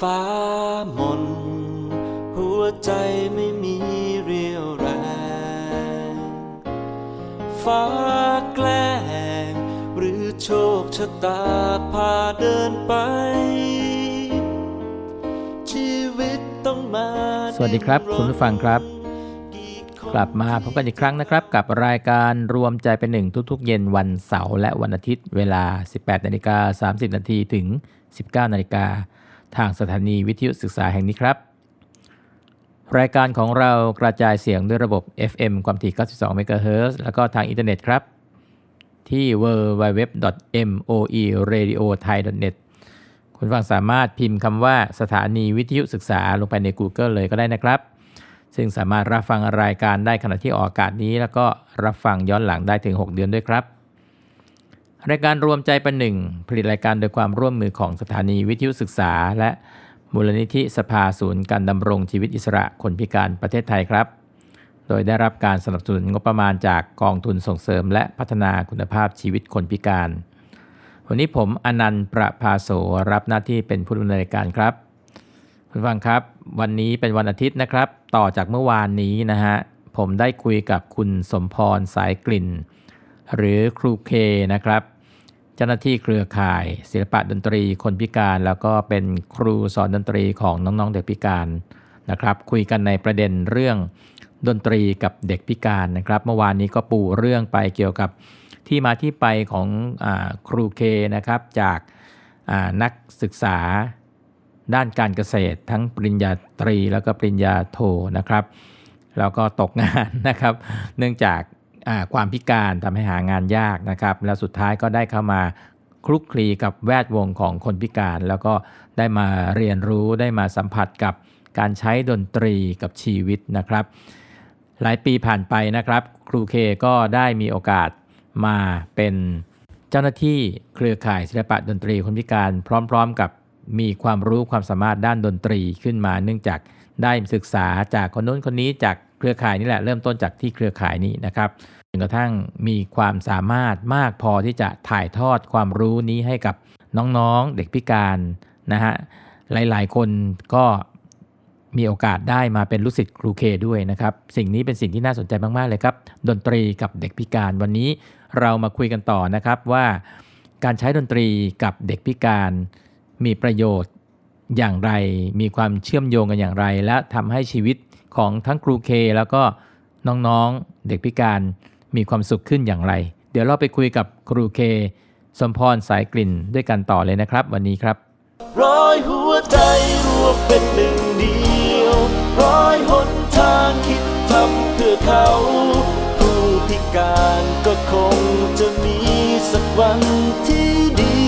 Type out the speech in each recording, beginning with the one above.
ฟ้ามน หัวใจไม่มีเรียวแรง ฟ้าแกล้ง หรือโชคชะตาพาเดินไป ชีวิตต้องมาสวัสดีครับ คุณผู้ฟังครับ กลับมาพบกันอีกครั้งนะครับ กับรายการรวมใจเป็นหนึ่งทุกๆ เย็นวันเสาร์และวันอาทิตย์เวลา 18นาฬิกา30นาทีถึง 19นาฬิกา ทางสถานีวิทยุศึกษาแห่งนี้ครับ รายการของเรากระจายเสียงด้วยระบบ FM ความถี่ 92 MHz แล้วก็ทางอินเทอร์เน็ตครับ ที่ www.moeradiothai.net คุณฟังสามารถพิมพ์คำว่าสถานีวิทยุศึกษาลงไปใน Google เลยก็ได้นะครับ ซึ่งสามารถรับฟังรายการได้ขณะที่ออกอากาศนี้ แล้วก็รับฟังย้อนหลังได้ถึง 6 เดือนด้วยครับ รายการรวมใจป็นหนึ่ง ผลิตรายการโดยความร่วมมือของสถานีวิทยุศึกษา และมูลนิธิสภาศูนย์การดำรงชีวิตอิสระคนพิการประเทศไทยครับ โดยได้รับการสนับสนุนงบประมาณจากกองทุนส่งเสริม และพัฒนาคุณภาพชีวิตคนพิการ วันนี้ผมอนันต์ประภาโสรับหน้าที่เป็นผู้ดำเนินรายการครับคุณฟังครับ วันนี้เป็นวันอาทิตย์นะครับ ต่อจากเมื่อวานนี้นะฮะผมได้คุยกับคุณสมพรสายกลิ่น หรือครูเคนะครับ เจ้าหน้าที่เครือข่าย ศิลปะดนตรีคนพิการ แล้วก็เป็นครูสอนดนตรีของน้องๆเด็กพิการนะครับคุยกันในประเด็นเรื่องดนตรีกับเด็กพิการนะครับ เมื่อวานนี้ก็ปูเรื่องไปเกี่ยวกับที่มาที่ไปของอครูเคนะครับจากนักศึกษาด้านการเกษตร ทั้งปริญญาตรีแล้วก็ปริญญาโทนะครับ แล้วก็ตกงานนะครับ เนื่องจาก ความพิการทำให้หางานยากนะครับ แล้วสุดท้ายก็ได้เข้ามาคลุกคลีกับแวดวงของคนพิการ แล้วก็ได้มาเรียนรู้ได้มาสัมผัสกับการใช้ดนตรีกับชีวิตนะครับ หลายปีผ่านไปนะครับ ครูเคก็ได้มีโอกาสมาเป็นเจ้าหน้าที่เครือข่ายศิลปะดนตรีคนพิการ พร้อม ๆ กับมีความรู้ความสามารถด้านดนตรีขึ้นมา เนื่องจากได้ศึกษาจากคนนู้นคนนี้จากเครือข่ายนี่แหละเริ่มต้นจากที่เครือข่ายนี้นะครับ นกระทั่งมีความสามารถมากพอที่จะถ่ายทอดความรู้นี้ให้กับน้องๆเด็กพิการนะฮะหลายๆ คนก็มีโอกาสได้มาเป็นลูกศิษย์ครูเคด้วยนะครับ สิ่งนี้เป็นสิ่งที่น่าสนใจมาก ๆ เลยครับ ดนตรีกับเด็กพิการวันนี้เรามาคุยกันต่อนะครับว่าการใช้ดนตรีกับเด็กพิการมีประโยชน์อย่างไร มีความเชื่อมโยงกันอย่างไร และทำให้ชีวิตของทั้งครูเค แล้วก็น้องๆเด็กพิการ มีความสุขขึ้นอย่างไร เดี๋ยวเราไปคุยกับครูเค สมพรสายกลิ่นด้วยกันต่อเลยนะครับ วันนี้ครับร้อยหัวใจรวมเป็นหนึ่งเดียวร้อยหนทางคิดทำเพื่อเขา ผู้พิการก็คงจะมีสักวันที่ดี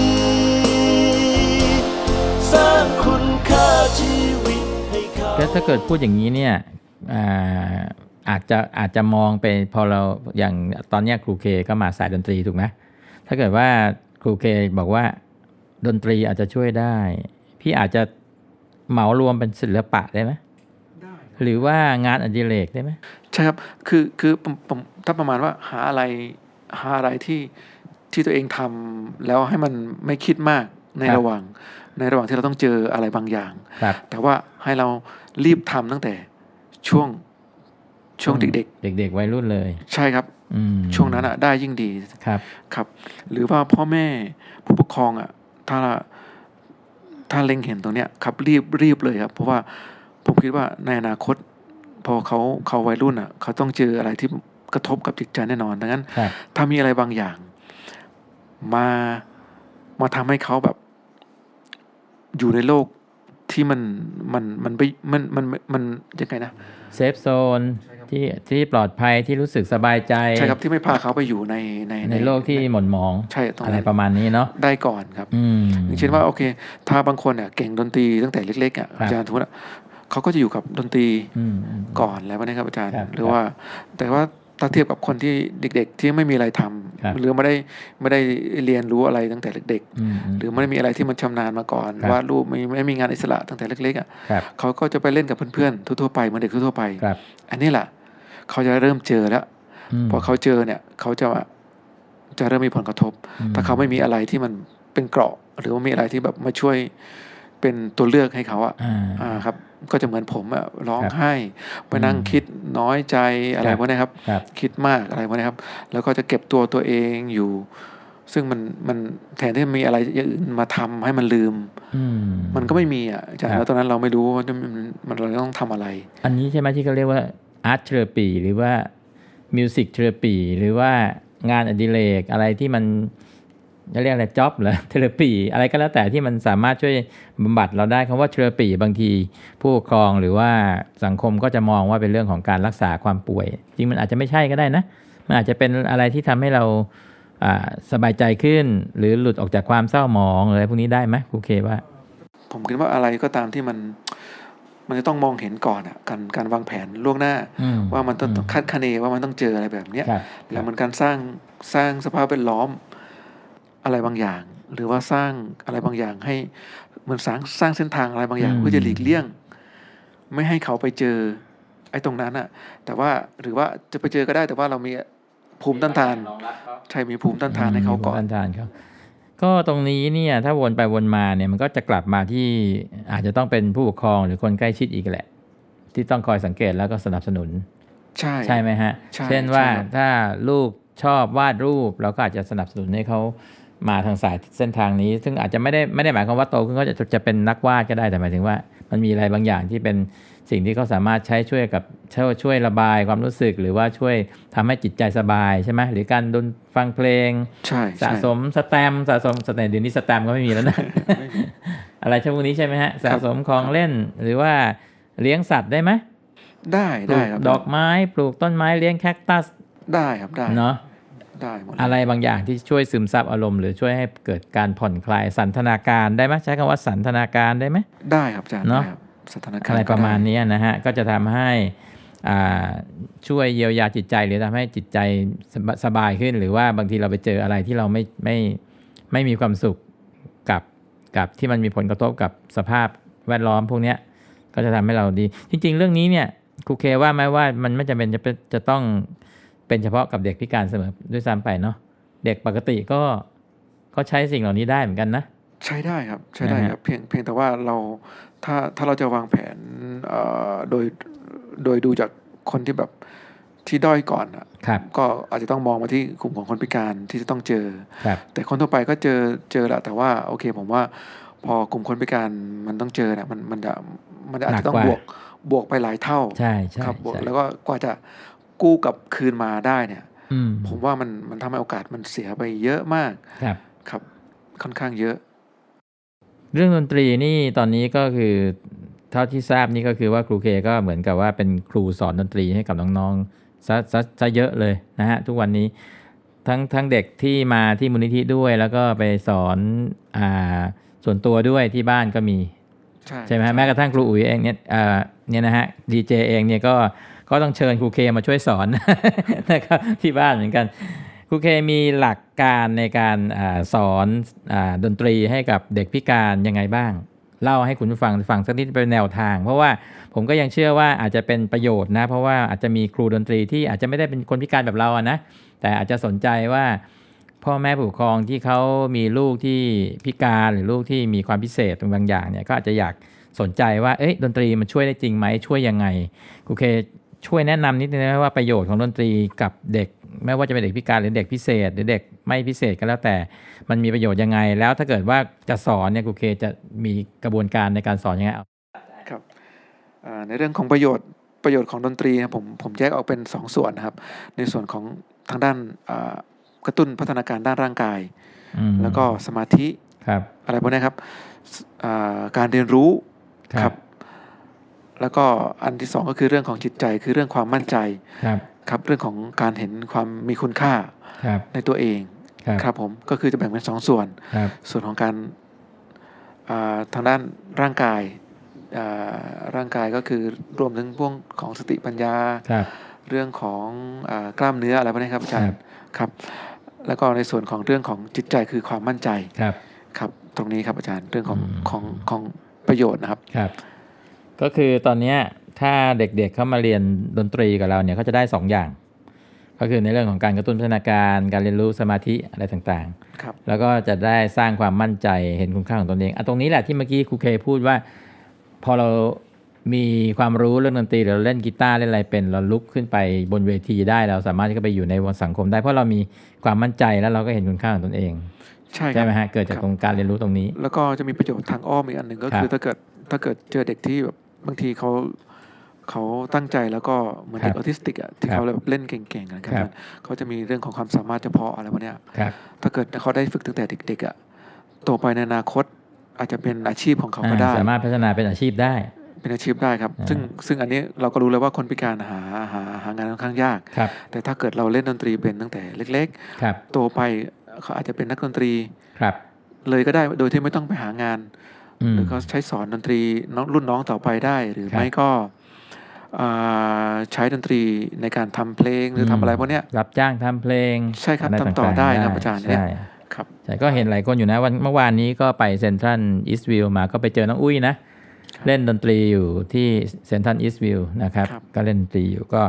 สร้างคุณค่าชีวิตให้เขาแล้วถ้าเกิดพูดอย่างนี้เนี่ย อ่าอาจจะอาจจะมองไปพอเราอย่างตอนเนี้ยครูเคก็มาสายดนตรีถูกไหมถ้าเกิดว่าครูเคบอกว่าดนตรีอาจจะช่วยได้ พี่อาจจะเหมารวมเป็นศิลปะได้ไหมได้หรือว่างานอดิเรกได้ไหมใช่ครับคือคือผมผมถ้าประมาณว่าหาอะไรหาอะไรที่ที่ตัวเองทำแล้วให้มันไม่คิดมากในระหว่าง ในระหว่างที่เราต้องเจออะไรบางอย่างครับแต่ว่าให้เรารีบทำตั้งแต่ช่วง ช่วงเด็กเด็ก ๆ วัยรุ่นเลยๆใช่ครับอืมช่วงนั้นอะ ได้ยิ่งดีครับ ครับ หรือว่าพ่อแม่ผู้ปกครองอะ ถ้าถ้าเล็งเห็นตรงเนี้ยครับรีบรีบเลยครับ เพราะว่าผมคิดว่าในอนาคต พอเขาเขาวัยรุ่นอะ เขาต้องเจออะไรที่กระทบกับจิตใจแน่นอนดังนั้นครับถ้ามีอะไรบางอย่าง มามาทำให้เขาแบบ อยู่ในโลกที่มันมันมันไม่มันมันมันมันยังไงนะเซฟโซน ที่ที่ปลอดภัยที่รู้สึกสบายใจใช่ครับที่ไม่พาเขาไปอยู่ในในในโลกที่หม่นหมองใช่ตรงอะไรนั้นประมาณนี้เนาะได้ก่อนครับอืมอย่างเช่นว่าโอเค ถ้าบางคนเนี่ยเก่งดนตรีตั้งแต่เล็กๆอะครับอาจารย์สมมติอะเขาก็จะอยู่กับดนตรีอืมอืมก่อนแล้วนะครับอาจารย์ครับหรือว่า แต่ว่าถ้าเทียบกับคนที่เด็ก ๆ ที่ไม่มีอะไรทำครับหรือไม่ได้ไม่ได้เรียนรู้อะไรตั้งแต่เด็กอืมๆหรือไม่ได้มีอะไรที่มันชำนาญมาก่อนครับวาดรูปไม่ไม่มีงานอิสระตั้งแต่เล็กๆอะครับเขาก็จะไปเล่นกับเพื่อนๆทั่วๆไปเหมือนเด็กทั่วๆไปครับอันนี้แหละ เขาจะเริ่มเจอแล้วมพอเขาเจอเนี่ย เขาจะจะเริ่มมีผลกระทบอืมถ้าเขาไม่มีอะไรที่มันเป็นเกราะ หรือว่ามีอะไรที่แบบมาช่วยเป็นตัวเลือกให้เขาอะอ่าอ่าครับ ก็จะเหมือนผมอะร้องครับไห้ไปนั่งอืมคิดน้อยใจอะไรครับพวกนี้ครับครับ คิดมากอะไรพวกนี้ครับ แล้วก็จะเก็บตัวตัวเองอยู่ ซึ่งมันมันแทนที่จะมีอะไรอย่างอื่นมาทำให้มันลืมอืมมันก็ไม่มีอะอาจารครัย์บแล้วตอนนั้นเราไม่รู้ว่ามันมันเราต้องทำอะไร อันนี้ใช่ไหมที่เขาเรียกว่า อาร์ตเทอปีหรือว่ามิวสิกเทอปีหรือว่างานอดิเรกอะไรที่มันจะเรียกอะไรจ็อบหรอเทอปีอะไรก็แล้วแต่ที่มันสามารถช่วยบำบัดเราได้คำว่าเทอปีบางทีผู้ปกครองหรือว่าสังคมก็จะมองว่าเป็นเรื่องของการรักษาความป่วย จริงมันอาจจะไม่ใช่ก็ได้นะ มันอาจจะเป็นอะไรที่ทำให้เราสบายใจขึ้น หรือหลุดออกจากความเศร้าหมองออะไรพวกนี้ได้ไหมครูเคว่า ผมคิดว่าอะไรก็ตามที่มัน มันจะต้องมองเห็นก่อนอะการการวางแผนล่วงหน้าอืมว่ามันต้องอืมคาดคะเนว่ามันต้องเจออะไรแบบเนี้ยครับแล้วมันการสร้างสร้างสภาพแวดล้อมอะไรบางอย่าง หรือว่าสร้างอะไรบางอย่างให้เหมือนสร้างสร้างเส้นทางอะไรบางอย่างอืมเพื่อจะหลีกเลี่ยง ไม่ให้เขาไปเจอไอ้ตรงนั้นอะ แต่ว่าหรือว่าจะไปเจอก็ได้แต่ว่าเรามีภูมิต้านทานใช่มีภูมิต้านทานให้เขาก่อนต้านทานเขา ก็ตรงนี้เนี่ยถ้าวนไปวนมาเนี่ยมันก็จะกลับมาที่อาจจะต้องเป็นผู้ปกครองหรือคนใกล้ชิดอีกแหละ ที่ต้องคอยสังเกตแล้วก็สนับสนุน ใช่ใช่ไหมฮะใช่เช่นว่าใช่ครับถ้าลูกชอบวาดรูปเราก็อาจจะสนับสนุนให้เขามาทางสายเส้นทางนี้ ซึ่งอาจจะไม่ได้ไม่ได้หมายความว่าโตขึ้นก็จะจะเป็นนักวาดก็ได้แต่หมายถึงว่า มันมีอะไรบางอย่างที่เป็น สิ่งที่เขาสามารถใช้ช่วยกับช่วยช่วยระบายความรู้สึก หรือว่าช่วยทำให้จิตใจสบายใช่ไหมหรือการดนฟังเพลงใช่สะใช่สมสแตมป์สะสมสแตมป์เดี๋ยวนี้สแตมป์ก็ไม่มีแล้วนะไม่มีอะไรเช่นพวกนี้ใช่ไหมฮะสะสมของเล่นหรือว่าเลี้ยงสัตว์ได้ไหมได้ปลูได้กครับดอกไม้ปลูกต้นไม้เลี้ยงแคคตัสได้ครับได้เนาะได้หมดเลยอะไรบางอย่างที่ช่วยซึมซับอารมณ์หรือช่วยให้เกิดการผ่อนคลายสันทนาการได้ไหมใช้คำว่าสันทนาการได้ไหมได้ครับอาจารย์เนอะได้ครับ สถานการณ์อะไรประมาณนี้นะฮะก็จะทำให้ช่วยเยียวยาจิตใจหรือทำให้จิตใจสบายขึ้น หรือว่าบางทีเราไปเจออะไรที่เราไม่ไม่ไม่มีความสุขกับกับที่มันมีผลกระทบกับสภาพแวดล้อมพวกเนี้ยก็จะทำให้เราดี จริง ๆ เรื่องนี้เนี่ยครูเคว่าไหมว่ามันไม่จำเป็นจะเป็นจะต้องเป็นเฉพาะกับเด็กพิการเสมอด้วยซ้ำไปเนาะเด็กปกติก็ก็ใช้สิ่งเหล่านี้ได้เหมือนกันนะ ใช้ได้ครับ ใช้ได้นะฮะครับเพียงเพียงแต่ว่าเราถ้าถ้าเราจะวางแผนเอ่อโดยโดยดูจากคนที่แบบที่ด้อยก่อนอะครับก็อาจจะต้องมองมาที่กลุ่มของคนพิการที่จะต้องเจอครับแต่คนทั่วไปก็เจอเจอแหละแต่ว่าโอเค ผมว่าพอกลุ่มคนพิการมันต้องเจอเนี่ยมันมันจะมันจะอาจจะต้องหนับกวกกว่าบวกไปหลายเท่าใช่ใช่ครับบวกใช่แล้วก็กว่าจะกู้กลับคืนมาได้เนี่ยอืมผมว่ามันมันทำให้โอกาสมันเสียไปเยอะมากครับครับค่อนข้างเยอะ เรื่องดนตรีนี่ตอนนี้ก็คือเท่าที่ทราบนี่ก็คือว่าครูเคก็เหมือนกับว่าเป็นครูสอนดนตรีให้กับน้องๆซะซะซะเยอะเลยนะฮะทุกวันนี้ทั้งทั้งเด็กที่มาที่มูลนิธิด้วย แล้วก็ไปสอนอ่าส่วนตัวด้วยที่บ้านก็มีใช่ใช่ไหมฮะแม้กระทั่งครูอุ๋ยเองเนี่ยเอ่อเนี่ยนะฮะดีเจเองเนี่ยก็ก็ต้องเชิญครูเคมาช่วยสอนนะครับที่บ้านเหมือนกัน ครูเคมีหลักการในการอสอนอดนตรีให้กับเด็กพิการยังไงบ้าง เล่าให้คุณฟังฟังสักนิดเป็นแนวทาง เพราะว่าผมก็ยังเชื่อว่าอาจจะเป็นประโยชน์นะ เพราะว่าอาจจะมีครูดนตรีที่อาจจะไม่ได้เป็นคนพิการแบบเราอะนะแต่อาจจะสนใจว่าพ่อแม่ผู้ปกครองที่เขามีลูกที่พิการหรือลูกที่มีความพิเศษบางอย่างเนี่ยก็อาจจะอยากสนใจว่าเอ๊ะดนตรีมันช่วยได้จริงไหมช่วยยังไงครูเคช่วยแนะนำนิดนึงนะว่าประโยชน์ของดนตรีกับเด็ก ไม่ว่าจะเป็นเด็กพิการหรือเด็กพิเศษ หรือเด็กไม่พิเศษก็แล้วแต่ มันมีประโยชน์ยังไง แล้วถ้าเกิดว่าจะสอนเนี่ยครูเคจะมีกระบวนการในการสอนยังไงเอาครับอ่าในเรื่องของประโยชน์ประโยชน์ของดนตรีนะผมผมแยกออกเป็นสองส่วนนะครับ ในส่วนของทางด้านอ่ากระตุ้นพัฒนาการด้านร่างกายอืมแล้วก็สมาธิครับอะไรพวกนี้ครับสอ่าการเรียนรู้ครับแล้วก็อันที่สองก็คือเรื่องของจิตใจคือเรื่องความมั่นใจ ครับครับเรื่องของการเห็นความมีคุณค่าครับในตัวเองครับครับผมก็คือจะแบ่งเป็นสองส่วนครับส่วนของการอ่าทางด้านร่างกายอ่าร่างกายก็คือรวมถึงพวกของสติปัญญาครับเรื่องของอากล้ามเนื้ออะไรพวกนี้ครับอาจารครับย์ครับ แล้วก็ในส่วนของเรื่องของจิตใจคือความมั่นใจครับครับ ตรงนี้ครับอาจารย์เรื่องของอืมของของประโยชน์นะครับครับ ก็คือตอนเนี้ย ถ้าเด็กๆเข้ามาเรียนดนตรีกับเราเนี่ยเขาจะได้สองอย่าง ก็คือในเรื่องของการกระตุ้นพัฒนาการการเรียนรู้สมาธิอะไรต่างครับๆแล้วก็จะได้สร้างความมั่นใจเห็นคุณค่าของตนเองอะตรงนี้แหละที่เมื่อกี้ครูเคพูดว่า พอเรามีความรู้เรื่องดนตรีหรือเราเล่นกีตาร์เล่นอะไรเป็น เราลุกขึ้นไปบนเวทีได้เราสามารถที่จะไปอยู่ในสังคมได้เพราะเรามีความมั่นใจแล้วเราก็เห็นคุณค่าของตนเอง ใช่คใช่รับไหมฮะเกิดจากครับตรงการเรียนรู้ตรงนี้ แล้วก็จะมีประโยชน์ทางอ้อมอีกอันหนึ่งก็ครับคือถ้าเกิดถ้าเกิดเจอเด็กที่แบบบางทีเขา เขาตั้งใจแล้วก็เหมือนเด็คกรัอบอทิสติกอะที่ครับเขาแบบเล่นเก่งๆกันคครัรับบเขาจะมีเรื่องของความสามารถเฉพาะอะไรพวกเนี้ยครับถ้าเกิดเขาได้ฝึกตั้งแต่เด็กๆอะโตไปในอนาคตอาจจะเป็นอาชีพของเขาก็อ่าได้ สามารถพัฒนาเป็นอาชีพได้ เป็นอาชีพได้ครับอ่าซึ่งซึ่งอันนี้เราก็รู้เลยว่าคนพิการหาหาหางานค่อนข้างยากครับแต่ถ้าเกิดเราเล่นดนตรีเป็นตั้งแต่เล็กครับๆโตไปเขาอาจจะเป็นนักดนตรีครับ เลยก็ได้โดยที่ไม่ต้องไปหางานอืมหรือเขาใช้สอนดนตรีน้องรุ่นน้องต่อไปได้ หรือครับไม่ก็อ่า ใช้ดนตรีในการทำเพลงหรือทำอะไรพวกเนี้ยรับจ้างทำเพลง ใช่ครับะไทำต่อางๆได้ครับอาจารย์เนี่ยใช่ครับใช่ก็เห็นหลายคนอยู่นะวันเมื่อวานนี้ก็ไปเซนทรัลอีสต์วิวมาก็ไปเจอน้องอุ้ยนะ เล่นดนตรีอยู่ที่เซนทรัลอีสต์วิวนะครับครับก็เล่นดนตรีอยู่ก็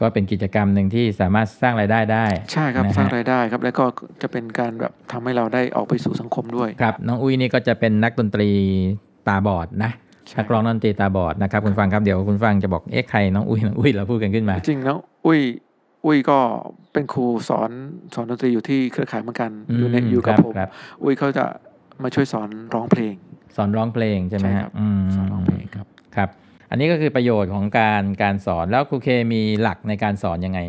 ก็เป็นกิจกรรมหนึ่งที่สามารถสร้างรายได้ได้ ใช่ครับนะฮะสร้างรายได้ครับ แล้วก็จะเป็นการแบบทำให้เราได้ออกไปสู่สังคมด้วย ครับน้องอุ้ยนี่ก็จะเป็นนักดนตรีตาบอดนะใช่ นักร้องดนตรีตาบอดนะครับคุณฟังครับเดี๋ยวคุณฟังจะบอกเอ๊ะใครน้องอุ้ยน้องอุ้ยเราพูดกันขึ้นมา จริงแล้วอุ้ยอุ้ยก็เป็นครูสอนสอนดนตรีอยู่ที่เครือข่ายเหมือนกันอยู่ในอืมอยู่กับครับผมครับอุ้ยเขาจะมาช่วยสอนร้องเพลง สอนร้องเพลงใช่ไหมใช่ฮะครับอืมสอนร้องเพลงครับครับ อันนี้ก็คือประโยชน์ของการการสอนแล้วครูเคมีหลักในการสอนยังไง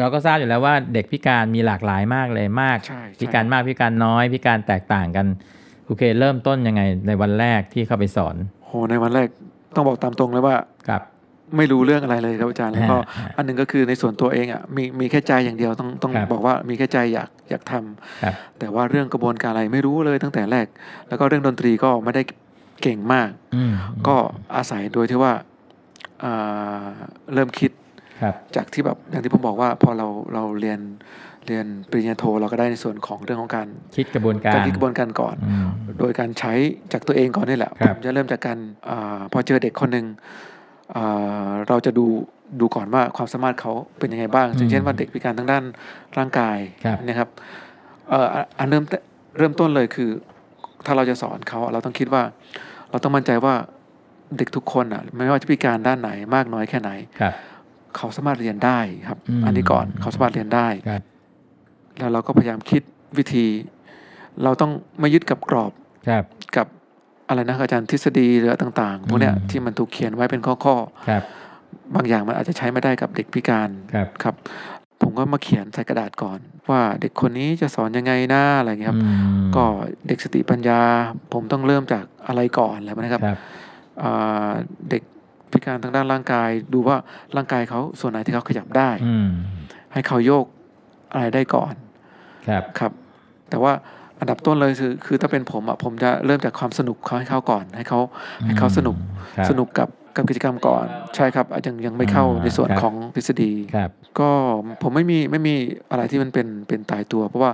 เราก็ทราบอยู่แล้วว่าเด็กพิการมีหลากหลายมากเลยมากใช่ใช่พิการมากพิการน้อย พิการแตกต่างกันครูเคเริ่มต้นยังไงในวันแรกที่เข้าไปสอน โหในวันแรกต้องบอกตามตรงเลยว่าครับไม่รู้เรื่องอะไรเลยครับอาจารย์แล้วก็อ่าอันหนึ่งก็คือในส่วนตัวเองอะมีมีแค่ใจอย่างเดียวต้องต้องครับบอกว่ามีแค่ใจอยากอยากทำครับแต่ว่าเรื่องกระบวนการอะไรไม่รู้เลยตั้งแต่แรก แล้วก็เรื่องดนตรีก็ไม่ได้เก่งมากอืมก็อาศัยโดยที่ว่าอ่าเริ่มคิดครับจากที่แบบอย่างที่ผมบอกว่าพอเราเราเรียน เรียนปริญญาโทเราก็ได้ในส่วนของเรื่องของการคิดกระบวนการการคิดกระบวนการก่อนอืมโดยการใช้จากตัวเองก่อนนี่แหละครัผบมจะเริ่มจากการอาพอเจอเด็กคนหนึ่งอ่าเราจะดูดูก่อนว่าความสามารถเขาเป็นยังไงบ้างอย่างเช่นว่าเด็กพิการทางด้านร่างกายครับนะครับเอ่ออะอันเริ่มเริ่มต้นเลยคือ ถ้าเราจะสอนเขาเราต้องคิดว่า เราต้องมั่นใจว่าเด็กทุกคนอะไม่ว่าจะพิการด้านไหนมากน้อยแค่ไหนครับเขาสามารถเรียนได้ครับอืมอันนี้ก่อนเขาสามารถเรียนได้ครับ แล้วเราก็พยายามคิดวิธี เราต้องไม่ยึดกับกรอบครับกับอะไรนะอาจารย์ทฤษฎีหรือต่าง ๆ พวกเนี้ยอืมที่มันถูกเขียนไว้เป็นข้อครับๆบางอย่างมันอาจจะใช้ไม่ได้กับเด็กพิการครับครับ ผมก็มาเขียนใส่กระดาษก่อน ว่าเด็กคนนี้จะสอนยังไงนะอะไรอย่างเงี้ยครับอืมก็เด็กสติปัญญา ผมต้องเริ่มจากอะไรก่อนอะไรแบบนะครับครับอ่าเด็กพิการทางด้านร่างกาย ดูว่าร่างกายเขาส่วนไหนที่เขาขยับได้อืมให้เขาโยก อะไรได้ก่อนครับครับ แต่ว่าอันดับต้นเลยคือคือถ้าเป็นผมอะผมจะเริ่มจากความสนุกเขาให้เขาก่อน ให้เขาให้เขาสนุกครับสนุกกับกับกิจกรรมก่อนใช่ครับอาจจะยังยังไม่เข้าอ่าในส่วนครับของทฤษฎีครับก็ผมไม่มีไม่มีอะไรที่มันเป็นเป็นตายตัว เพราะว่า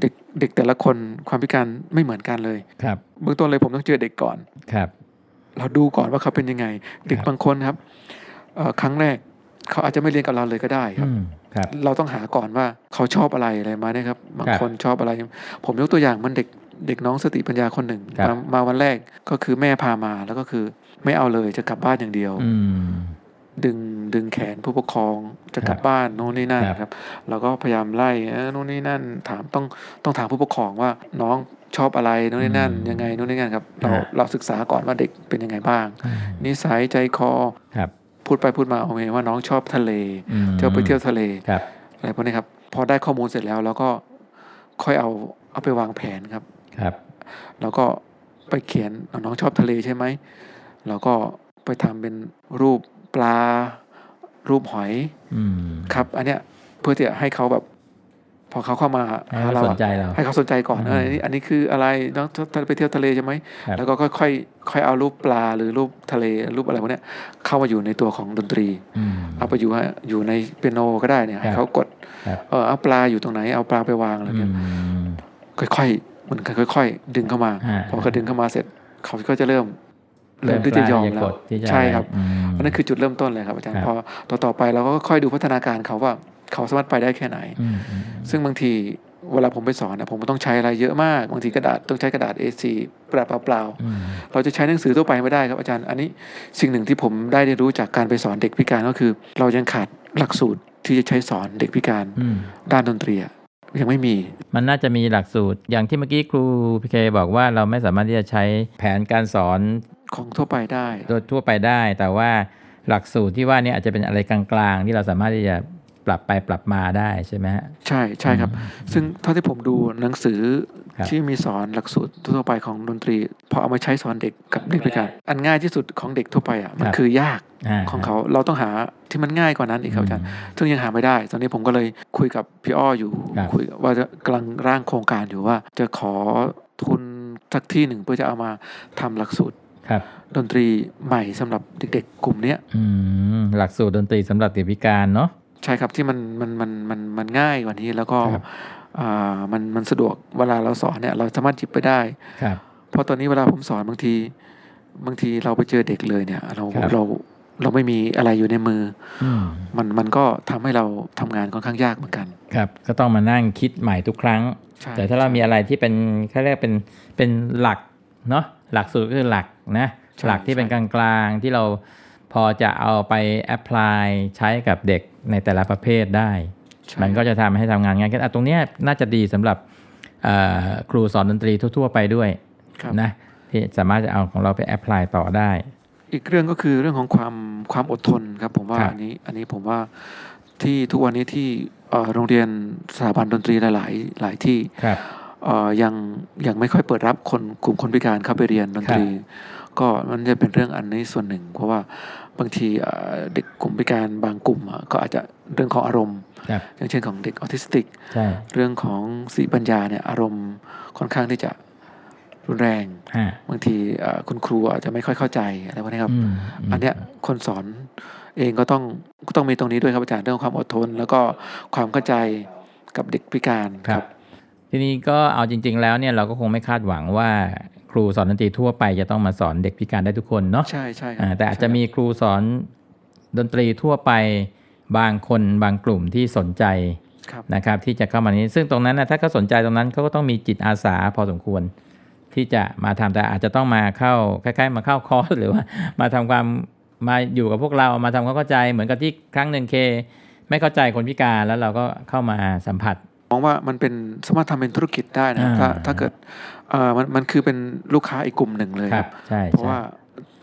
เด็กเด็กแต่ละคนความพิการไม่เหมือนกันเลยครับเบื้องต้นเลยผมต้องเจอเด็กก่อนครับ เราดูก่อนว่าเขาเป็นยังไง เด็กครับบางคนครับเอ่อครั้งแรก เขาอาจจะไม่เรียนกับเราเลยก็ได้ครับอืมครับ เราต้องหาก่อนว่าเขาชอบอะไรอะไรมาเนี่ยครับบางครับคนชอบอะไร ผมยกตัวอย่างเหมันเด็กเด็กน้องสติปัญญาคนหนึ่งครับมามาวันแรกก็คือแม่พามาแล้วก็คือไม่เอาเลยจะกลับบ้านอย่างเดียวอืมดึงดึงแขนผู้ปกครองจะกลับครับบ้านโน่นนี่นั่นครับครับเราก็พยายามไล่เอ้อโน่นนี่นั่น ถามต้องต้องถามผู้ปกครองว่าน้องชอบอะไรโน่นนี่นั่น ยังไงโน่นนี่นั่นครับ เราอ่าเราศึกษาก่อนว่าเด็กเป็นยังไงบ้างอืมนิสัยใจคอครับ พูดไปพูดมาเอาไงว่าน้องชอบทะเลอืมชอบไปเที่ยวทะเลครับอะไรพวกนี้ครับ พอได้ข้อมูลเสร็จแล้วเราก็ค่อยเอาเอาไปวางแผนครับครับ แล้วก็ไปเขียนน้องชอบทะเลใช่ไหมเราก็ไปทำเป็นรูปปลา รูปหอยอืมครับ อันเนี้ยเพื่อที่จะให้เขาแบบ พอเขาเข้ามาให้หาเขาเราสนอะใจเราให้เขาสนใจก่อนอืมเอออันนี้อันนี้คืออะไรน้องชอบไปเที่ยวทะเลใช่ไหมครับแล้วก็ค่อยค่อยค่อยเอารูปปลาหรือรูปทะเลรูปอะไรพวกเนี้ยเข้ามาอยู่ในตัวของดนตรีอืมเอาไปอยู่ฮะอยู่ในเปียโนก็ได้เนี่ยให้ครับเขากดครับเออเอาปลาอยู่ตรงไหนเอาปลาไปวางอะไรอืเงี้ยมค่อยๆมันค่อย ๆ ดึงเข้ามาอ่าพอเขาดึงเข้ามาเสร็จเขาก็จะเริ่มเริ่มที่จะยอมกแล้วดที่จะใช่ครับอืมอันนั้นคือจุดเริ่มต้นเลยครับอาจารครัย์บพอต่อต่อไปเราก็ค่อยดูพัฒนาการเขาว่า เขาสามารถไปได้แค่ไหนอืมอืมซึ่งบางทีเวลาผมไปสอนนะผมก็ต้องใช้อะไรเยอะมากบางทีกระดาษต้องใช้กระดาษ A4 กระดาษเปล่าอืมๆเราจะใช้หนังสือทั่วไปไม่ได้ครับอาจารย์ อันนี้สิ่งหนึ่งที่ผมได้เรียนรู้จากการไปสอนเด็กพิการก็คือ เรายังขาดหลักสูตรที่จะใช้สอนเด็กพิการอืมด้านดนตรีอะยังไม่มี มันน่าจะมีหลักสูตร อย่างที่เมื่อกี้ครูพีเคบอกว่าเราไม่สามารถที่จะใช้แผนการสอนของทั่วไปได้ โดยทั่วไปได้ แต่ว่าหลักสูตรที่ว่าเนี่ยอาจจะเป็นอะไรกลางๆ ที่เราสามารถที่จะ ปรับไปปรับมาได้ใช่ไหมฮะใช่ใช่ครับ ซึ่งเท่าที่ผมดูหนังสือครับที่มีสอนหลักสูตรทั่วไปของดนตรีพอเอามาใช้สอนเด็กกับเด็กพิการอันง่ายที่สุดของเด็กทั่วไปอะมันคือยากาของเขาเราต้องหาที่มันง่ายกว่านั้นอีกครับอาจารย์ซึ่งยังหาไม่ได้ ตอนนี้ผมก็เลยคุยกับพี่อ้ออยู่ครับคุยว่าจะกำลังร่างโครงการอยู่ว่า จะขอทุนสักที่หนึ่งเพื่อจะเอามาทำหลักสูตรครับดนตรีใหม่สำหรับเด็ก ๆ กลุ่มเนี้ยอืมหลักสูตรดนตรีสำหรับเด็กพิการเนาะ ใช่ครับที่มันมันมันมันมันง่ายกว่านี้แล้วก็ครับ อ่ามันมันสะดวกเวลาเราสอนเนี่ยเราสามารถหยิบไปได้ ครับ เพราะตอนนี้เวลาผมสอนบางที บางทีเราไปเจอเด็กเลยเนี่ย เราครับ เราเราไม่มีอะไรอยู่ในมือ อืมมันมันก็ทำให้เราทำงานค่อนข้างยากเหมือนกัน ครับ ก็ต้องมานั่งคิดใหม่ทุกครั้ง ใช่ แต่ถ้าเรามีอะไรที่เป็นเขาเรียกเป็นเป็นหลักเนาะหลักสูตรก็คือหลักนะหลักที่เป็นกลางๆที่เรา พอจะเอาไปแอพพลายใช้กับเด็กในแต่ละประเภทได้ใช่มันก็จะทำให้ทำงานง่ายขึ้นอะตรงเนี้ยน่าจะดีสำหรับเอ่อครูสอนดนตรีทั่ว ๆ ไปด้วยครับนะที่สามารถจะเอาของเราไปแอพพลายต่อได้ อีกเรื่องก็คือเรื่องของความความอดทนครับ ผมว่าครับอันนี้อันนี้ผมว่าที่ทุกวันนี้ที่เอ่อโรงเรียนสถาบันดนตรีหลาย ๆ หลายที่ครับเอ่อยังยังไม่ค่อยเปิดรับคนกลุ่มคนพิการเข้าไปเรียนดนตรี ก็มันจะเป็นเรื่องอันนี้ส่วนหนึ่ง เพราะว่า บางทีเอ่อเด็กกลุ่มพิการบางกลุ่มอะก็อาจจะเรื่องของอารมณ์ครับอย่างเช่นของเด็กออทิสติกใช่เรื่องของสติปัญญาเนี่ยอารมณ์ค่อนข้างที่จะรุนแรงฮะบางทีเอ่อคุณครูอาจจะไม่ค่อยเข้าใจอะไรพวกนี้ครับอืมมอันเนี้ยคนสอนเองก็ต้องก็ต้องมีตรงนี้ด้วยครับอาจารย์เรื่องความอดทน แล้วก็ความเข้าใจกับเด็กพิการครับ ทีนี้ก็เอาจริง ๆ แล้วเนี่ยเราก็คงไม่คาดหวังว่า ครูสอนดนตรีทั่วไปจะต้องมาสอนเด็กพิการได้ทุกคนเนาะใช่ใช่ครัอ่าบแต่อาจจะใช่ครับมีครูสอนดนตรีทั่วไปบางคนบางกลุ่มที่สนใจครับนะครับที่จะเข้ามานี้ ซึ่งตรงนั้นนะถ้าเขาสนใจตรงนั้นเขาก็ต้องมีจิตอาสาพอสมควร ที่จะมาทำแต่อาจจะต้องมาเข้าคล้ายๆ มาเข้าคอร์สหรือว่ามาทำความมาอยู่กับพวกเรามาทำความเข้าใจเหมือนกับที่ครั้งหนึ่งเค ไม่เข้าใจคนพิการแล้วเราก็เข้ามาสัมผัสมองว่ามันเป็นสามารถทำเป็นธุรกิจได้นะถ้าอ่าถ้าเกิด เอ่อมันมันคือเป็นลูกค้าอีกกลุ่มหนึ่งเลยครับใช่เพราะใช่ว่า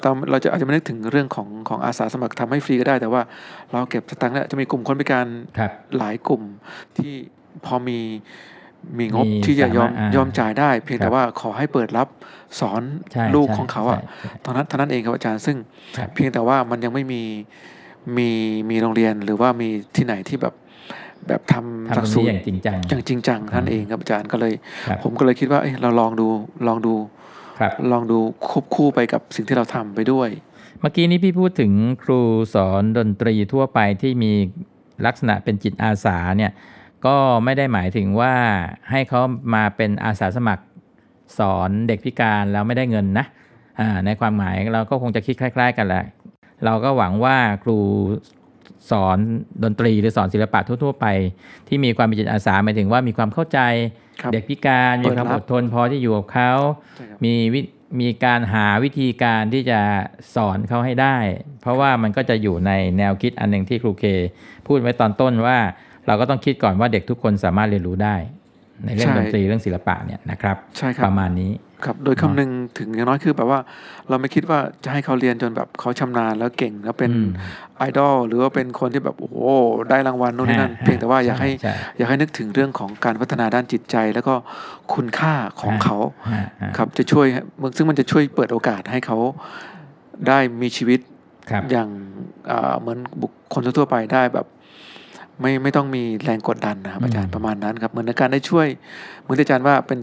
ตอนเราจะอาจจะไม่นึกถึงเรื่องของของอาสาสมัครทำให้ฟรีก็ได้ แต่ว่าเราเก็บสตังค์แล้วจะมีกลุ่มคนพิการครับหลายกลุ่มที่พอมีมีงบมีที่จะยอมสามารถอ่ายยอมจ่ายได้ เพียงครับแต่ว่าขอให้เปิดรับสอนใช่ลูกใช่ของเขาอะใช่ใช่ตอนนั้นเท่านั้นเองครับอาจารย์ซึ่งครับเพียงแต่ว่ามันยังไม่มีมีมีโรงเรียนหรือว่ามีที่ไหนที่แบบ แบบทำทำหตลัรกงสูนี้ตรอย่างจริงจังอย่างจริงจังท่านเองครับอาจารย์ก็เลยครับผมก็เลยคิดว่าเอ้ยเราลองดูลองดูครับลองดูควบคู่ไปกับสิ่งที่เราทำไปด้วย เมื่อกี้นี้พี่พูดถึงครูสอนดนตรีทั่วไปที่มีลักษณะเป็นจิตอาสาเนี่ยก็ไม่ได้หมายถึงว่าให้เขามาเป็นอาสาสมัครสอนเด็กพิการแล้วไม่ได้เงินนะอ่าในความหมายเราก็คงจะคิดคล้าย ๆ กันแหละเราก็หวังว่าครู สอนดนตรีหรือสอนศิลปะทั่ว ๆ ไป ที่มีความเป็นจิตอาสาหมายถึงว่ามีความเข้าใจครับเด็กพิการมีความเปิดรัอบดทนพอที่อยู่กับเขาใช่ครับมีวิมีการหาวิธีการที่จะสอนเขาให้ได้ เพราะว่ามันก็จะอยู่ในแนวคิดอันหนึ่งที่ครูเค พูดไว้ตอนต้นว่า เราก็ต้องคิดก่อนว่าเด็กทุกคนสามารถเรียนรู้ได้ ในเรื่องใช่ดนตรีเรื่องศิลปะเนี่ยนะครับใช่ครัปบระมาณนี้ ครับโดยคำนึงถึงอย่างน้อยคือแบบว่าเราไม่คิดว่าจะให้เขาเรียนจนแบบเขาชำนาญแล้วเก่งแล้วเป็นอืมไอดอลหรือว่าเป็นคนที่แบบโอ้โหได้รางวัลนู่นนี่นั่นฮะเพียงแต่ว่าอยากให้ใช่อยากให้นึกถึงเรื่องของการพัฒนาด้านจิตใจ แล้วก็คุณค่าของเขาฮะฮะครับจะช่วยซึ่งมันจะช่วยเปิดโอกาสให้เขาได้มีชีวิตครับอย่างเอ่อเหมือนบุคคลทั่วๆไปได้แบบไม่ไม่ต้องมีแรงกดดันนะครับอาจารย์ประมาณนั้นครับเหมือนในการได้ช่วยเหมือนที่อาจารย์ว่าเป็น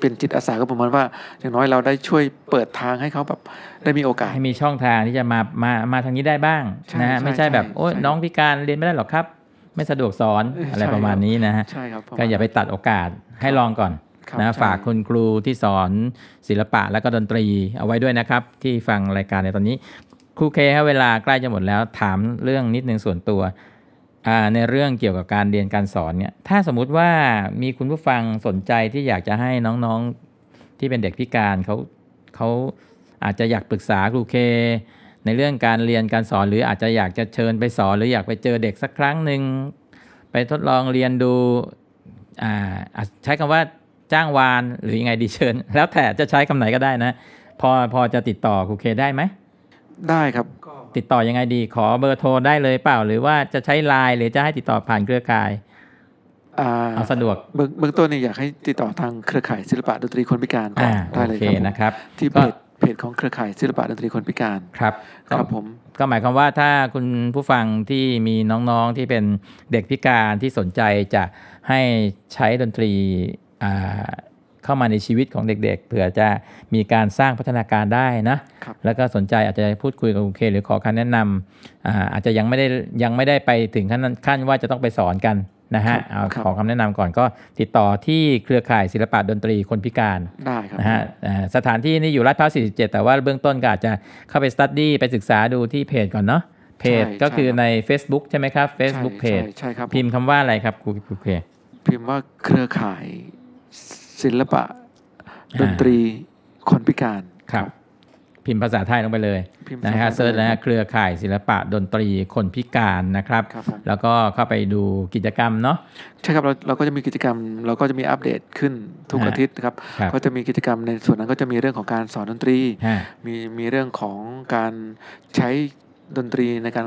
เป็นจิตอาสาก็ประมาณว่า อย่างน้อยเราได้ช่วยเปิดทางให้เขาแบบได้มีโอกาส ให้มีช่องทางที่จะมามามาทางนี้ได้บ้างใช่นะฮะใช่ไม่ใช่แบบใช่โอ้ยใช่น้องพิการเรียนไม่ได้หรอกครับ ไม่สะดวกสอนเออออะไรใช่ประมาณครับนี้นะฮะใช่ครับประมณก็อย่าไปตัดโอกาสให้ลองก่อนครับนะใช่ฝากคุณครูที่สอนศิลปะและก็ดนตรีเอาไว้ด้วยนะครับ ที่ฟังรายการในตอนนี้ครูเคครับเวลาใกล้จะหมดแล้วถามเรื่องนิดนึงส่วนตัวอ่า ในเรื่องเกี่ยวกับการเรียนการสอนเนี่ยถ้าสมมุติว่ามีคุณผู้ฟังสนใจที่อยากจะให้น้องๆที่เป็นเด็กพิการเขาเขาอาจจะอยากปรึกษาครูเค ในเรื่องการเรียนการสอนหรืออาจจะอยากจะเชิญไปสอน หรืออยากไปเจอเด็กสักครั้งหนึ่งไปทดลองเรียนดูอ่าใช้คำว่าจ้างวานหรือยังไงดีเชิญ แล้วแต่จะใช้คำไหนก็ได้นะ พอพอจะติดต่อครูเคได้ไหมได้ครับ ติดต่อยังไงดี ขอเบอร์โทรได้เลยเปล่า หรือว่าจะใช้ไลน์หรือจะให้ติดต่อผ่านเครือข่ายอ่าเอาสะดวกเบื้องเบื้องต้นเนี่ยอยากให้ติดต่อทางเครือข่ายศิลปะดนตรีคนพิการก่ออ่านได้โอเลยเคครับผมนะครับที่ก็เพจเพจของเครือข่ายศิลปะดนตรีคนพิการครับครับผมก็หมายความว่าถ้าคุณผู้ฟังที่มีน้องๆที่เป็นเด็กพิการที่สนใจจะให้ใช้ดนตรีอ่า เข้ามาในชีวิตของเด็กๆ เผื่อจะมีการสร้างพัฒนาการได้นะครับแล้วก็สนใจอาจจะพูดคุยกับคุณเค หรือขอคำแนะนำอ่าอาจจะยังไม่ได้ยังไม่ได้ไปถึงขั้นนั้นขั้นว่าจะต้องไปสอนกันนะฮะเอาขอคำแนะนำก่อนก็ติดต่อที่เครือข่ายศิลปะดนตรีคนพิการได้ครับนะฮะอ่าสถานที่นี่อยู่ลาดพร้าว 47 แต่ว่าเบื้องต้นก็อาจจะเข้าไปสตัดดี้ไปศึกษาดูที่เพจก่อนเนาะเพจใช่ก็คือใช่ครับใน Facebook ใช่ไหมครับ Facebook ใช่เพจใช่ใช่ครับพิมพ์คำว่าอะไรครับครูครูเพจพิมพ์ว่าเครือข่าย ศิลปะดนตรีคนพิการครับพิมพ์ภาษาไทยลงไปเลยพิมพ์นะฮะภาษาไทยเซิร์ชนะฮะเครือข่ายศิลปะดนตรีคนพิการนะครับครับผมแล้วก็เข้าไปดูกิจกรรมเนาะใช่ครับเราเราก็จะมีกิจกรรม เราก็จะมีอัปเดตขึ้นทุกฮะอาทิตย์นะครับครับก็จะมีกิจกรรมในส่วนนั้นก็จะมีเรื่องของการสอนดนตรีฮะมีมีเรื่องของการใช้ดนตรีในการ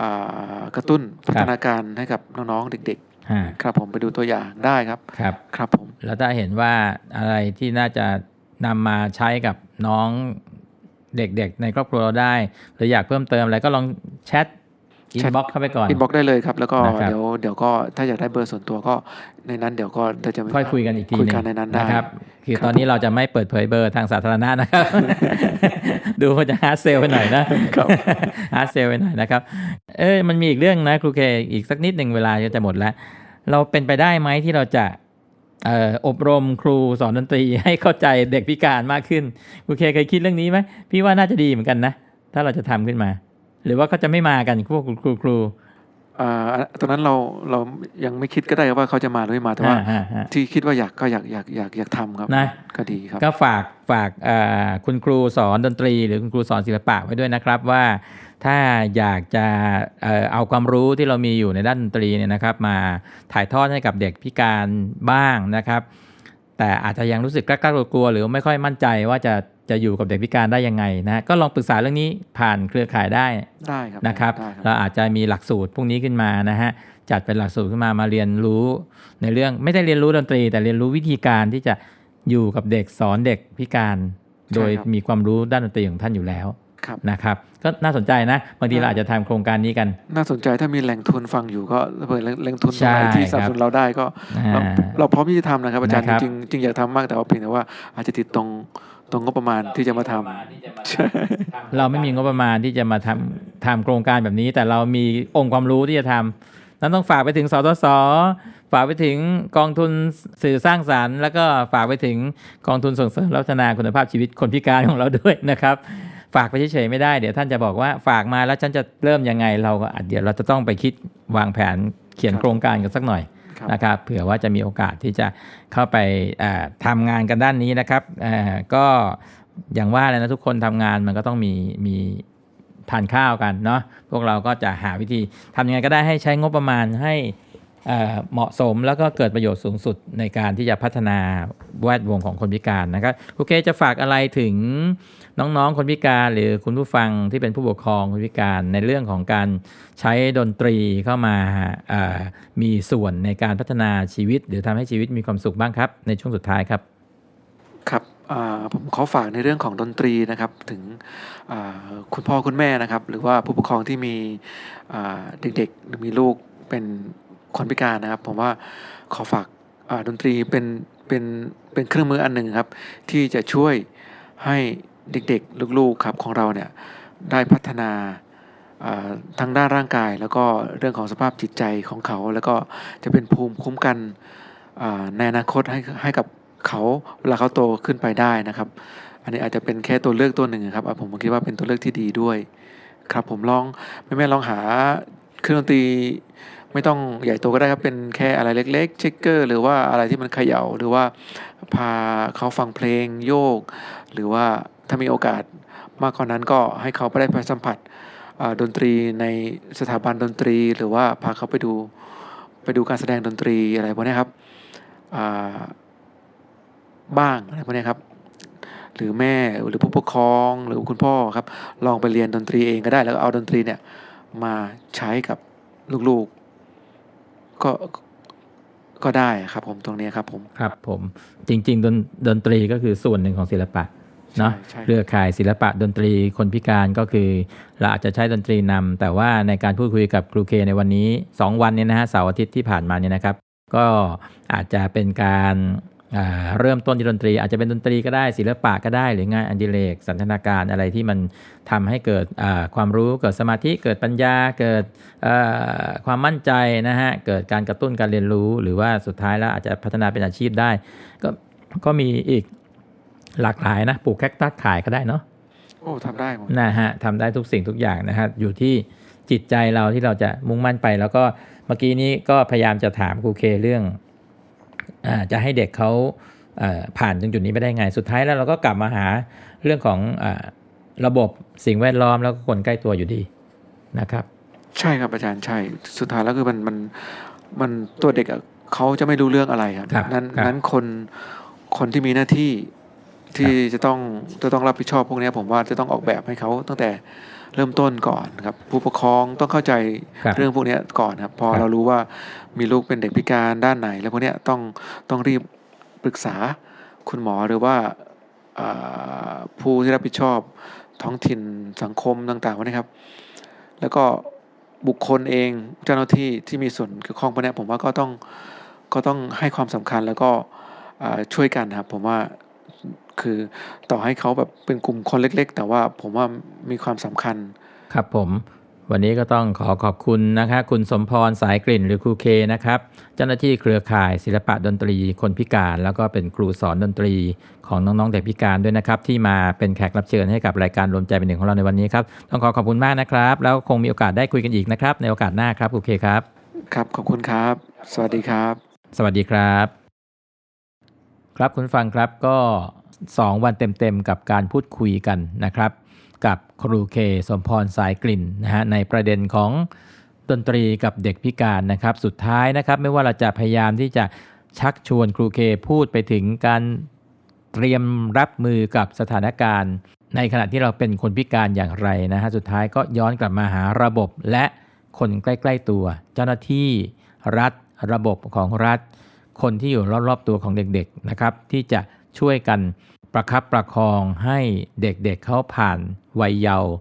อ่ากระตุ้นพัฒนาการให้กับน้องๆเด็กฮะๆ ครับผมไปดูตัวอย่างได้ครับครับครับผมแล้วถ้าเห็นว่าอะไรที่น่าจะนำมาใช้กับน้องเด็กๆ ในครอบครัวเราได้ หรืออยากเพิ่มเติมอะไรก็ลองแชท อินบ็อกเข้าไปก่อนอินบ็อกได้เลยครับ แล้วก็นะครับเดี๋ยวเดี๋ยวก็ถ้าอยากได้เบอร์ส่วนตัวก็ในนั้นเดี๋ยวก็เดี๋ยวจะค่อยคุยกันอีกทีคุยหนึงกันในนั้นได้นะครับคือครับตอนนี้เราจะไม่เปิดเผยเบอร์ทางสาธารณะนะครับ ดูมันจะฮาร์ดเซลไปหน่อยนะฮาร์ดเซลไปหน่อยนะครับ เอ้ยมันมีอีกเรื่องนะครูเคอีกสักนิดหนึ่งเวลาก็จะหมดแล้ว เราเป็นไปได้ไหมที่เราจะเอ่ออบรมครูสอนดนตรีให้เข้าใจเด็กพิการมากขึ้นครูเคเคยคิดเรื่องนี้ไหมพี่ว่าน่าจะดีเหมือนกันนะ ถ้าเราจะทำขึ้นมา หรือว่าเขาจะไม่มากันพวกครูครูอ่าตอนนั้นเราเรายังไม่คิดก็ได้ว่าเขาจะมาหรือไม่มาแต่ว่าอ่าฮะที่คิดว่าอยากก็อยากอยากอยากอยากทำครับนะก็ดีครับ ก็ฝากฝากเอ่อคุณครูสอนดนตรี หรือคุณครูสอนศิลปะไว้ด้วยนะครับว่าถ้าอยากจะเอ่อเอาความรู้ที่เรามีอยู่ในด้านดนตรีเนี่ยนะครับ มาถ่ายทอดให้กับเด็กพิการบ้างนะครับ แต่อาจจะยังรู้สึกกล้าๆกลัวๆหรือไม่ค่อยมั่นใจว่าจะจะอยู่กับเด็กพิการได้ยังไงนะก็ลองปรึกษาเรื่องนี้ผ่านเครือข่ายได้ได้ครับนะครับได้ครับ เราอาจจะมีหลักสูตรพวกนี้ขึ้นมานะฮะจัดเป็นหลักสูตรขึ้นมามาเรียนรู้ในเรื่องไม่ได้เรียนรู้ดนตรี แต่เรียนรู้วิธีการที่จะอยู่กับเด็กสอนเด็กพิการ โดยมีความรู้ด้านดนตรีของท่านอยู่แล้วครับ นะครับก็น่าสนใจนะ บางทีครับเราอาจจะทำโครงการนี้กัน น่าสนใจถ้ามีแหล่งทุนฟังอยู่ก็เปิดแหล่งทุนตรงไหนใช่ที่สนับสนุนเราได้ก็เราอ่าเราพร้อมที่จะทำนะครับอาจารย์นะครับจริงๆจริงอยากทำมากแต่ว่าเพียงแต่ว่าอาจจะติดตรงตรงงบประมาณที่จะมาทำใช่เราไม่มีงบประมาณที่จะมาทำทำโครงการแบบนี้ แต่เรามีองค์ความรู้ที่จะทำนั้นต้องฝากไปถึงสทศฝากไปถึงกองทุนสื่อสร้างสารรค์ แล้วก็ฝากไปถึงกองทุนส่งเสริมและพัฒนาคุณภาพชีวิตคนพิการของเราด้วยนะครับ ฝากไปเฉยๆไม่ได้ เดี๋ยวท่านจะบอกว่าฝากมาแล้วฉันจะเริ่มยังไงเราก็อาจเดี๋ยวเราจะต้องไปคิดวางแผนเขียนครับโครงการกันสักหน่อยครับนะครับเผื่อว่าจะมีโอกาสที่จะเข้าไปอ่าทำงานกันด้านนี้นะครับอ่าก็อย่างว่าเลยนะทุกคนทำงานมันก็ต้องมีมีทานข้าวกันเนาะพวกเราก็จะหาวิธีทำยังไงก็ได้ให้ใช้งบประมาณให้เอ่อเหมาะสมแล้วก็เกิดประโยชน์สูงสุดในการที่จะพัฒนาแวดวงของคนพิการนะครับโอเคจะฝากอะไรถึง น้องๆ คนพิการหรือคุณผู้ฟังที่เป็นผู้ปกครองคนพิการในเรื่องของการใช้ดนตรีเข้ามามีส่วนในการพัฒนาชีวิต หรือทำให้ชีวิตมีความสุขบ้างครับ ในช่วงสุดท้ายครับครับผมขอฝากในเรื่องของดนตรีนะครับถึงคุณพ่อคุณแม่นะครับ หรือว่าผู้ปกครองที่มีเด็กๆหรือมีลูกเป็นคนพิการนะครับ ผมว่าขอฝากดนตรีเป็นเป็นเป็นเครื่องมืออันหนึ่งครับ ที่จะช่วยให้ เด็กๆ ลูกๆครับของเราเนี่ยได้พัฒนาอ่าทั้งด้านร่างกาย แล้วก็เรื่องของสภาพจิตใจของเขา แล้วก็จะเป็นภูมิคุ้มกันในอนาคตให้ให้กับเขาเวลาเขาโตขึ้นไปได้นะครับ อันนี้อาจจะเป็นแค่ตัวเลือกตัวหนึ่งครับผมคิดว่าเป็นตัวเลือกที่ดีด้วยครับผมลองแม่แม่ลองหาเครื่องดนตรีไม่ต้องใหญ่โตก็ได้ครับเป็นแค่อะไรเล็ก ๆ เช็คเกอร์ หรือว่าอะไรที่มันเขย่าหรือว่าพาเขาฟังเพลงโยก หรือว่า ถ้ามีโอกาสมากกว่านนั้นก็ให้เขาไปได้ไปสัมผัสดนตรีในสถาบันดนตรี หรือว่าพาเขาไปดูไปดูการแสดงดนตรีอะไรพวกนี้ครับบ้างอะไรพวกนี้ครับ หรือแม่หรือผู้ปกครองหรือคุณพ่อครับ ลองไปเรียนดนตรีเองก็ได้แล้วก็เอาดนตรีเนี่ยมาใช้กับลูกๆก็ก็ได้ครับผมตรงนี้ครับผมครับผมจริง ๆ ดนดนตรีก็คือส่วนหนึ่งของศิลปะ เนาะใช่ใช่เครือข่ายศิลปะดนตรีคนพิการก็คือ เราอาจจะใช้ดนตรีนำแต่ว่าในการพูดคุยกับครูเคในวันนี้ 2 วันเนี่ยนะฮะเสาร์อาทิตย์ที่ผ่านมาเนี่ยนะครับ ก็อาจจะเป็นการอ่าเริ่มต้นที่ดนตรี อาจจะเป็นดนตรีก็ได้ศิลปะก็ได้ หรืองานอดิเรกสันทนาการอะไรที่มันทำให้เกิดอ่าความรู้เกิดสมาธิเกิดปัญญาเกิดเอ่อความมั่นใจนะฮะเกิดการกระตุ้นการเรียนรู้ หรือว่าสุดท้ายแล้วอาจจะพัฒนาเป็นอาชีพได้ ก็ก็มีอีก หลากหลายนะปลูกแคคตัสขายก็ได้เนาะโอ้ทำได้หมดนะฮะทำได้ทุกสิ่งทุกอย่างนะฮะอยู่ที่จิตใจเราที่เราจะมุ่งมั่นไป แล้วก็เมื่อกี้นี้ก็พยายามจะถามครูเคเรื่องอาจะให้เด็กเขาเอ่อผ่านตรงจุดนี้ไปได้ไงสุดท้ายแล้วเราก็กลับมาหาเรื่องของอาระบบสิ่งแวดล้อมแล้วก็คนใกล้ตัวอยู่ดีนะครับ ใช่ครับอาจารย์ใช่สุดท้ายแล้วคือมันมันมันตัวเด็กอะเขาจะไม่รู้เรื่องอะไรครับครับนั้นครับนั้นคนคนที่มีหน้าที่ ที่จะต้องจะต้องรับผิดชอบพวกเนี้ยผมว่าจะต้องออกแบบให้เขาตั้งแต่เริ่มต้นก่อนครับผู้ปกครองต้องเข้าใจครับเรื่องพวกเนี้ยก่อนครับพอครับเรารู้ว่ามีลูกเป็นเด็กพิการด้านไหน แล้วพวกเนี้ยต้องต้องรีบปรึกษาคุณหมอหรือว่าอ่าผู้ที่รับผิดชอบท้องถิ่นสังคมต่างๆพวกนี้ครับ แล้วก็บุคคลเองเจ้าหน้าที่ที่มีส่วนเกี่ยวข้องพวกเนี้ยผมว่าก็ต้องก็ต้องให้ความสำคัญแล้วก็อ่าช่วยกันครับผมว่า คือต่อให้เขาแบบเป็นกลุ่มคนเล็ก ๆ แต่ว่าผมว่ามีความสำคัญ ครับผม วันนี้ก็ต้องขอขอบคุณนะคะคุณสมพรสายกลิ่นหรือครูเคนะครับ เจ้าหน้าที่เครือข่ายศิลปะดนตรีคนพิการ แล้วก็เป็นครูสอนดนตรีของน้องๆเด็กพิการด้วยนะครับ ที่มาเป็นแขกรับเชิญให้กับรายการรวมใจเป็นหนึ่งของเราในวันนี้ครับต้องขอขอบคุณมากนะครับ แล้วคงมีโอกาสได้คุยกันอีกนะครับในโอกาสหน้าครับครูเคครับครับขอบคุณครับ สวัสดีครับ สวัสดีครับ ครับคุณฟังครับก็ 2 วันเต็มๆ กับการพูดคุยกันนะครับ กับครูเคสมพรสายกลิ่นนะฮะในประเด็นของดนตรีกับเด็กพิการนะครับ สุดท้ายนะครับ ไม่ว่าเราจะพยายามที่จะชักชวนครูเคพูดไปถึงการเตรียมรับมือกับสถานการณ์ ในขณะที่เราเป็นคนพิการอย่างไรนะฮะสุดท้ายก็ย้อนกลับมาหาระบบและคนใกล้ๆตัว เจ้าหน้าที่รัฐระบบของรัฐ คนที่อยู่รอบๆตัวของเด็กๆนะครับ ที่จะช่วยกัน ประคับประคองให้เด็กๆเเขาผ่านวัยเยาว์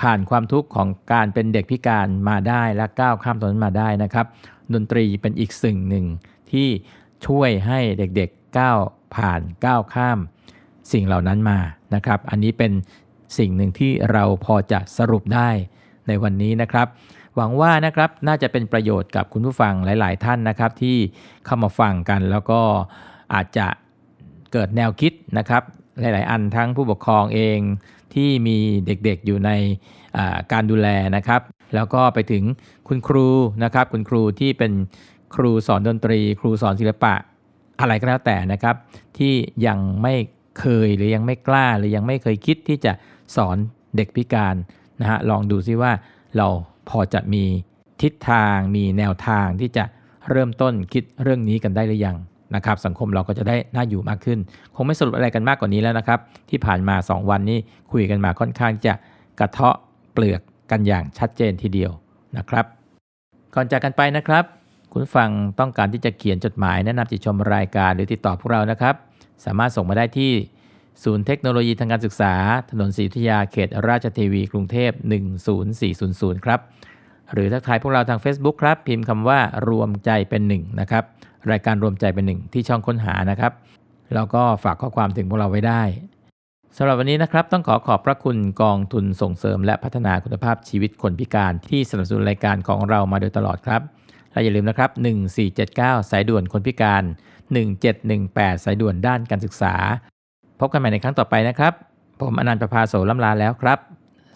ผ่านความทุกข์ของการเป็นเด็กพิการมาได้และก้าวข้ามตรงนั้นมาได้นะครับ ดนตรีเป็นอีกสิ่งหนึ่งที่ช่วยให้เด็กๆก้าวผ่านก้าวข้าม สิ่งเหล่านั้นมานะครับ อันนี้เป็นสิ่งหนึ่งที่เราพอจะสรุปได้ในวันนี้นะครับ หวังว่านะครับน่าจะเป็นประโยชน์กับคุณผู้ฟังหลาย ๆ ท่านนะครับ ที่เข้ามาฟังกันแล้วก็อาจจะ เกิดแนวคิดนะครับหลาย ๆ อันทั้งผู้ปกครองเองที่มีเด็กๆอยู่ในการดูแลนะครับ แล้วก็ไปถึงคุณครูนะครับ คุณครูที่เป็นครูสอนดนตรี ครูสอนศิลปะอะไรก็แล้วแต่นะครับ ที่ยังไม่เคยหรือยังไม่กล้าหรือยังไม่เคยคิดที่จะสอนเด็กพิการนะฮะลองดูซิว่าเราพอจะมีทิศทางมีแนวทางที่จะเริ่มต้นคิดเรื่องนี้กันได้หรือยัง นะครับสังคมเราก็จะได้น่าอยู่มากขึ้น คงไม่สรุปอะไรกันมากกว่านี้แล้วนะครับ ที่ผ่านมา 2 วันนี้คุยกันมาค่อนข้างจะกระเทาะเปลือกกันอย่างชัดเจนทีเดียวนะครับ ก่อนจากกันไปนะครับ คุณฟังต้องการที่จะเขียนจดหมายแนะนำติตชมรายการหรือติดต่อพวกเรานะครับ สามารถส่งมาได้ที่ ศูนย์เทคโนโลยีทางการศึกษา ถนนศรีอยุธยาเขตราชเทวีกรุงเทพ 10400 ครับหรือทักทายพวกเราทาง Facebook ครับ พิมพ์คำว่ารวมใจเป็นหนึ่งนะครับ รายการรวมใจเป็นหนึ่งที่ช่องค้นหานะครับแล้วก็ฝากข้อความถึงพวกเราไว้ได้สำหรับวันนี้นะครับต้องขอขอบพระคุณกองทุนส่งเสริม และพัฒนาคุณภาพชีวิตคนพิการที่สนับสนุนรายการของเรามาโดยตลอดครับและอย่าลืมนะครับ 1479 สายด่วนคนพิการ 1718 สายด่วนด้านการศึกษา พบกันใหม่ในครั้งต่อไปนะครับ ผมอนันต์ประภาโสล่ำลาแล้วครับ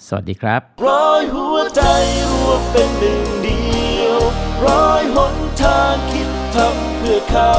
สวัสดีครับ ร้อยหัวใจรวมเป็นหนึ่งเดีร้อยหนทางคิด ทำเพื่อเขา